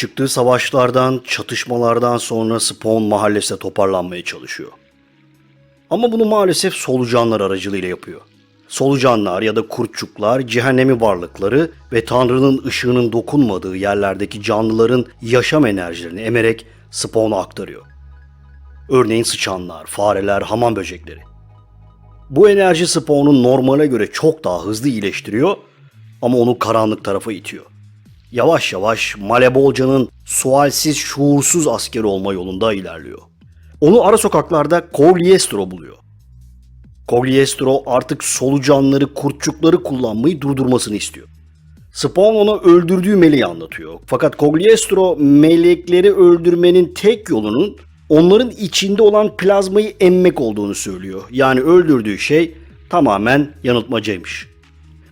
Çıktığı savaşlardan, çatışmalardan sonra Spawn mahallesine toparlanmaya çalışıyor. Ama bunu maalesef solucanlar aracılığıyla yapıyor. Solucanlar ya da kurtçuklar cehennemi varlıkları ve Tanrı'nın ışığının dokunmadığı yerlerdeki canlıların yaşam enerjilerini emerek Spawn'a aktarıyor. Örneğin sıçanlar, fareler, hamam böcekleri. Bu enerji Spawn'un normale göre çok daha hızlı iyileştiriyor ama onu karanlık tarafa itiyor. Yavaş yavaş Malebolca'nın sualsiz, şuursuz askeri olma yolunda ilerliyor. Onu ara sokaklarda Cogliestro buluyor. Cogliestro artık solucanları, kurtçukları kullanmayı durdurmasını istiyor. Spawn ona öldürdüğü meleği anlatıyor. Fakat Cogliestro melekleri öldürmenin tek yolunun onların içinde olan plazmayı emmek olduğunu söylüyor. Yani öldürdüğü şey tamamen yanıltmacaymış.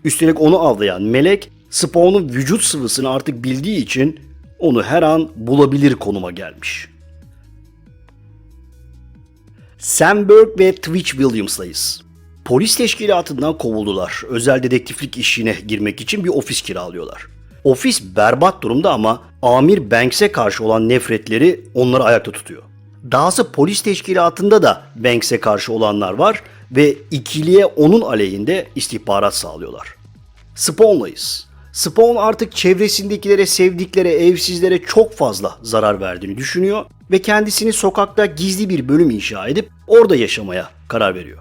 Üstelik onu avlayan melek Spawn'un vücut sıvısını artık bildiği için onu her an bulabilir konuma gelmiş. Burke ve Twitch Williams'layız. Polis teşkilatından kovuldular. Özel dedektiflik işine girmek için bir ofis kiralıyorlar. Ofis berbat durumda ama Amir Banks'e karşı olan nefretleri onları ayakta tutuyor. Dahası polis teşkilatında da Banks'e karşı olanlar var ve ikiliye onun aleyhinde istihbarat sağlıyorlar. Spawn'layız. Spawn artık çevresindekilere, sevdiklere, evsizlere çok fazla zarar verdiğini düşünüyor ve kendisini sokakta gizli bir bölüm inşa edip orada yaşamaya karar veriyor.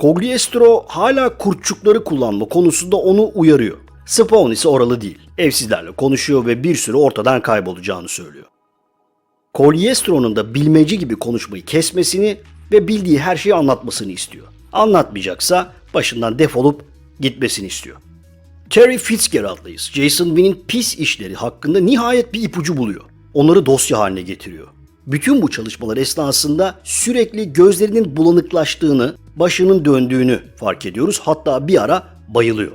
Cogliestro hala kurtçukları kullanma konusunda onu uyarıyor. Spawn ise oralı değil. Evsizlerle konuşuyor ve bir süre ortadan kaybolacağını söylüyor. Cogliestro'nun da bilmece gibi konuşmayı kesmesini ve bildiği her şeyi anlatmasını istiyor. Anlatmayacaksa başından defolup gitmesini istiyor. Terry Fitzgerald'layız. Jason Wynn'in pis işleri hakkında nihayet bir ipucu buluyor. Onları dosya haline getiriyor. Bütün bu çalışmalar esnasında sürekli gözlerinin bulanıklaştığını, başının döndüğünü fark ediyoruz. Hatta bir ara bayılıyor.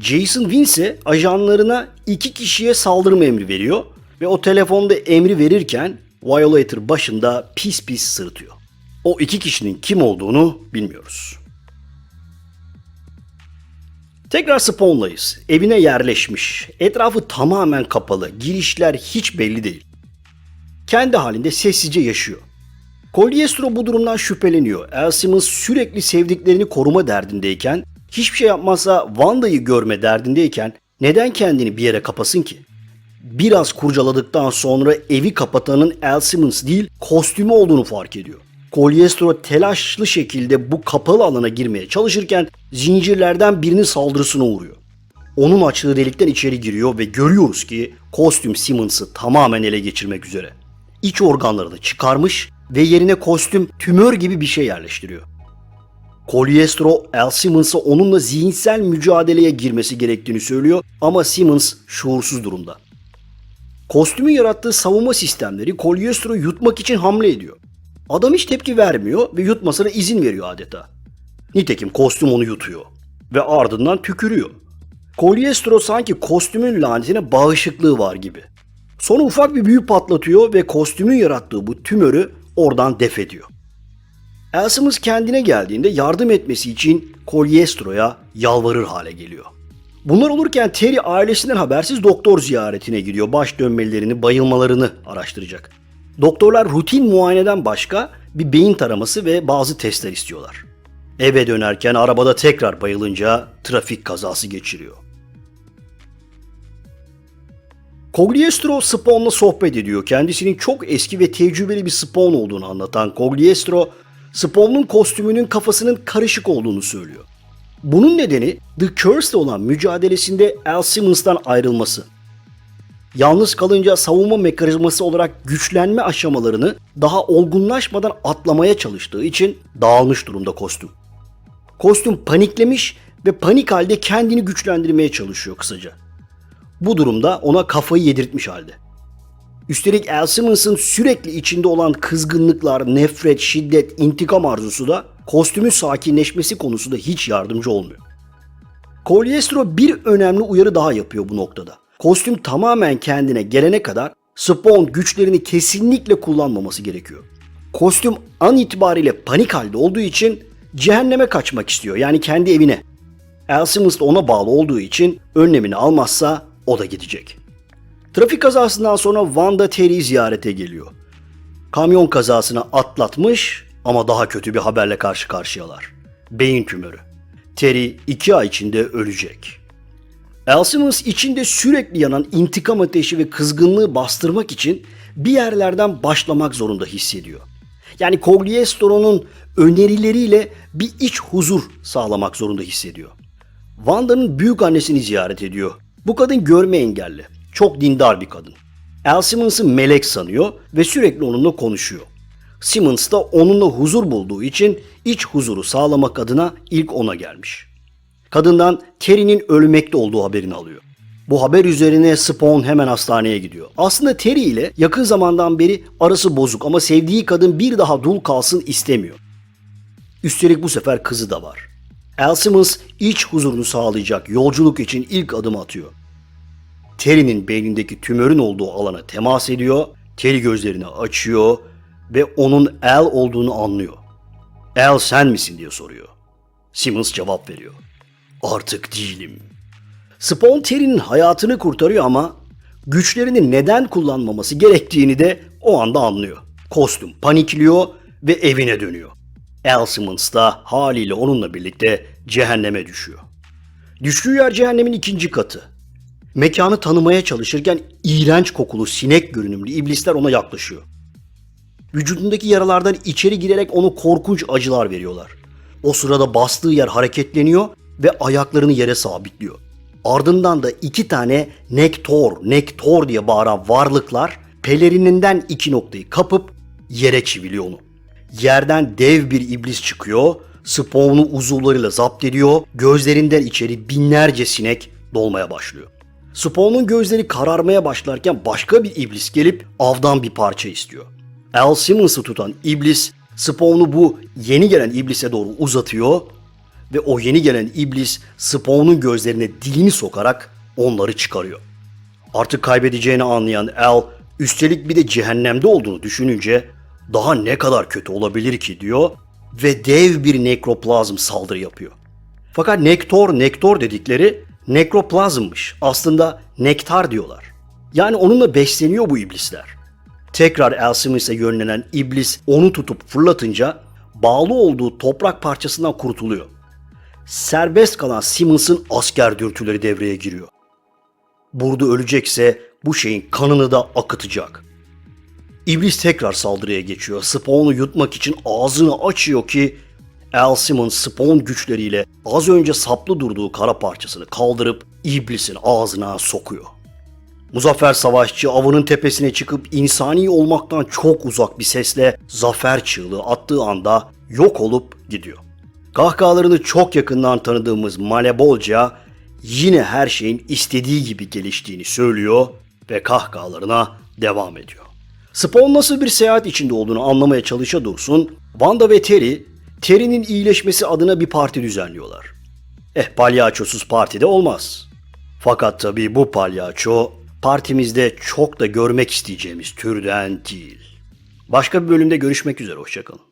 Jason Wynn ise ajanlarına iki kişiye saldırma emri veriyor ve o telefonda emri verirken Violator başında pis pis sırıtıyor. O iki kişinin kim olduğunu bilmiyoruz. Tekrar Spawn'layız. Evine yerleşmiş. Etrafı tamamen kapalı. Girişler hiç belli değil. Kendi halinde sessizce yaşıyor. Cogliestro bu durumdan şüpheleniyor. El Simmons sürekli sevdiklerini koruma derdindeyken, hiçbir şey yapmazsa Wanda'yı görme derdindeyken neden kendini bir yere kapasın ki? Biraz kurcaladıktan sonra evi kapatanın El Simmons değil kostümü olduğunu fark ediyor. Cogliestro telaşlı şekilde bu kapalı alana girmeye çalışırken zincirlerden birinin saldırısına uğruyor. Onun açtığı delikten içeri giriyor ve görüyoruz ki kostüm Simmons'ı tamamen ele geçirmek üzere. İç organlarını çıkarmış ve yerine kostüm tümör gibi bir şey yerleştiriyor. Cogliestro El Simmons'a onunla zihinsel mücadeleye girmesi gerektiğini söylüyor ama Simmons şuursuz durumda. Kostümün yarattığı savunma sistemleri Cogliestro'yu yutmak için hamle ediyor. Adam hiç tepki vermiyor ve yutmasına izin veriyor adeta. Nitekim kostüm onu yutuyor ve ardından tükürüyor. Cogliestro sanki kostümün lanetine bağışıklığı var gibi. Sonra ufak bir büyü patlatıyor ve kostümün yarattığı bu tümörü oradan def ediyor. Elsimus kendine geldiğinde yardım etmesi için Cogliestro'ya yalvarır hale geliyor. Bunlar olurken Terry ailesinden habersiz doktor ziyaretine gidiyor. Baş dönmelerini, bayılmalarını araştıracak. Doktorlar rutin muayeneden başka bir beyin taraması ve bazı testler istiyorlar. Eve dönerken arabada tekrar bayılınca trafik kazası geçiriyor. Cogliestro Spawn'la sohbet ediyor. Kendisinin çok eski ve tecrübeli bir Spawn olduğunu anlatan Cogliestro, Spawn'un kostümünün kafasının karışık olduğunu söylüyor. Bunun nedeni The Curse'le olan mücadelesinde Al Simmons'tan ayrılması. Yalnız kalınca savunma mekanizması olarak güçlenme aşamalarını daha olgunlaşmadan atlamaya çalıştığı için dağılmış durumda kostüm. Kostüm paniklemiş ve panik halde kendini güçlendirmeye çalışıyor kısaca. Bu durumda ona kafayı yedirtmiş halde. Üstelik Al Simmons'ın sürekli içinde olan kızgınlıklar, nefret, şiddet, intikam arzusu da kostümün sakinleşmesi konusunda hiç yardımcı olmuyor. Cogliestro bir önemli uyarı daha yapıyor bu noktada. Kostüm tamamen kendine gelene kadar Spawn güçlerini kesinlikle kullanmaması gerekiyor. Kostüm an itibariyle panik halde olduğu için cehenneme kaçmak istiyor yani kendi evine. Elsimmons da ona bağlı olduğu için önlemini almazsa o da gidecek. Trafik kazasından sonra Wanda Terry'i ziyarete geliyor. Kamyon kazasını atlatmış ama daha kötü bir haberle karşı karşıyalar. Beyin tümörü. Terry iki ay içinde ölecek. Elsimmons içinde sürekli yanan intikam ateşi ve kızgınlığı bastırmak için bir yerlerden başlamak zorunda hissediyor. Yani Cogliestro'nun önerileriyle bir iç huzur sağlamak zorunda hissediyor. Wanda'nın büyük annesini ziyaret ediyor. Bu kadın görme engelli. Çok dindar bir kadın. Al Simmons'ı melek sanıyor ve sürekli onunla konuşuyor. Simmons da onunla huzur bulduğu için iç huzuru sağlamak adına ilk ona gelmiş. Kadından Terry'nin ölmekte olduğu haberini alıyor. Bu haber üzerine Spawn hemen hastaneye gidiyor. Aslında Terry ile yakın zamandan beri arası bozuk ama sevdiği kadın bir daha dul kalsın istemiyor. Üstelik bu sefer kızı da var. Al Simmons iç huzurunu sağlayacak yolculuk için ilk adım atıyor. Terry'nin beynindeki tümörün olduğu alana temas ediyor. Terry gözlerini açıyor ve onun Al olduğunu anlıyor. Al sen misin diye soruyor. Simmons cevap veriyor. Artık değilim. Spawn Terry'nin hayatını kurtarıyor ama güçlerini neden kullanmaması gerektiğini de o anda anlıyor. Kostüm panikliyor ve evine dönüyor. Al Simmons da haliyle onunla birlikte cehenneme düşüyor. Düştüğü yer cehennemin ikinci katı. Mekanı tanımaya çalışırken iğrenç kokulu sinek görünümlü iblisler ona yaklaşıyor. Vücudundaki yaralardan içeri girerek onu korkunç acılar veriyorlar. O sırada bastığı yer hareketleniyor ve ayaklarını yere sabitliyor. Ardından da iki tane Nektor, Nektor diye bağıran varlıklar pelerininden iki noktayı kapıp yere çiviliyor onu. Yerden dev bir iblis çıkıyor, Spawn'u uzuvlarıyla zapt ediyor, gözlerinden içeri binlerce sinek dolmaya başlıyor. Spawn'un gözleri kararmaya başlarken başka bir iblis gelip avdan bir parça istiyor. Al Simmons'ı tutan iblis Spawn'u bu yeni gelen iblise doğru uzatıyor ve o yeni gelen iblis Spawn'un gözlerine dilini sokarak onları çıkarıyor. Artık kaybedeceğini anlayan Al üstelik bir de cehennemde olduğunu düşününce daha ne kadar kötü olabilir ki diyor ve dev bir nekroplazm saldırı yapıyor. Fakat nektor nektor dedikleri nekroplazmmış. Aslında nektar diyorlar. Yani onunla besleniyor bu iblisler. Tekrar Alcimus'e yönlenen iblis onu tutup fırlatınca bağlı olduğu toprak parçasından kurtuluyor. Serbest kalan Simmons'ın asker dürtüleri devreye giriyor. Burada ölecekse bu şeyin kanını da akıtacak. İblis tekrar saldırıya geçiyor. Spawn'u yutmak için ağzını açıyor ki Al Simmons Spawn güçleriyle az önce saplı durduğu kara parçasını kaldırıp iblisin ağzına sokuyor. Muzaffer Savaşçı avının tepesine çıkıp insani olmaktan çok uzak bir sesle zafer çığlığı attığı anda yok olup gidiyor. Kahkahalarını çok yakından tanıdığımız Malebolca yine her şeyin istediği gibi geliştiğini söylüyor ve kahkahalarına devam ediyor. Spawn nasıl bir seyahat içinde olduğunu anlamaya çalışa dursun, Wanda ve Terry, Terry'nin iyileşmesi adına bir parti düzenliyorlar. Eh palyaçosuz partide olmaz. Fakat tabii bu palyaço partimizde çok da görmek isteyeceğimiz türden değil. Başka bir bölümde görüşmek üzere, hoşçakalın.